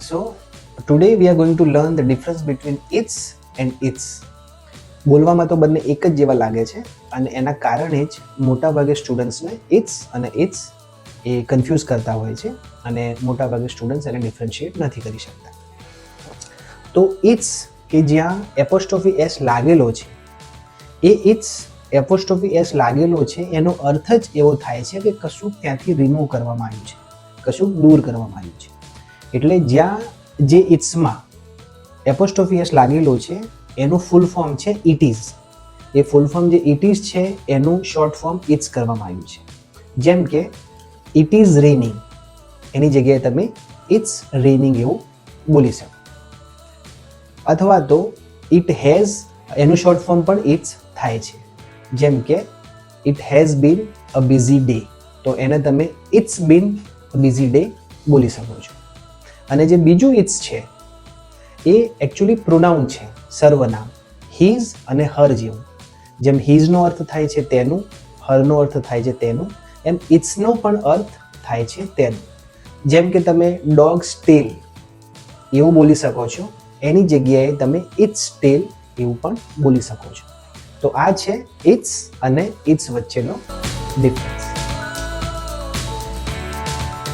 So, today we are going to learn the difference between its and its. બોલવામાં તો બંને એક જ જેવા લાગે છે અને એના કારણે જ મોટાભાગે સ્ટુડન્ટ્સને ઇટ્સ અને ઇટ્સ એ કન્ફ્યુઝ કરતા હોય છે અને મોટાભાગે સ્ટુડન્ટ્સ એને ડિફરન્શિએટ નથી કરી શકતા તો ઇટ્સ કે જ્યાં એપોસ્ટોફી એસ લાગેલો છે એ ઇટ્સ એપોસ્ટોફી એસ લાગેલો છે એનો અર્થ જ એવો થાય છે કે કશુંક ત્યાંથી રિમૂવ કરવામાં આવ્યું છે કશુંક દૂર કરવામાં આવ્યું છે એટલે જ્યાં જે ઇટ્સમાં એપોસ્ટોફી એસ લાગેલો છે, એનું ફૂલ ફોર્મ છે ઇટ ઇઝ એ ફૂલ ફોર્મ જે ઇટ ઇઝ છે, એનું શોર્ટ ફોર્મ ઇટ્સ કરવામાં આવ્યું છે. જેમ કે ઇટ ઇઝ રેનિંગ. એની જગ્યાએ તમે ઇટ્સ રેનિંગ એવું બોલી શકો. અથવા તો ઇટ હેઝ, એનું શોર્ટ ફોર્મ પણ ઇટ્સ થાય છે. જેમ કે it has been a busy day. તો એને તમે ઇટ્સ બીન બિઝી ડે બોલી શકો છો. અને જે બીજું ઇટ્સ છે, એ એકચ્યુઅલી પ્રોનાઉન છે, સર્વનામ. હીઝ અને હર જેવું. જેમ હીઝનો અર્થ થાય છે તેનું હરનો અર્થ થાય છે તેનું, એમ ઇટ્સનો પણ અર્થ થાય છે તેનું. જેમ કે તમે ડોગ્સ ટેલ એવું બોલી શકો છો, એની જગ્યાએ તમે ઇટ્સ ટેલ એવું પણ બોલી શકો છો. તો આ છે ઇટ્સ અને ઇટ્સ વચ્ચેનો ડિફરન્સ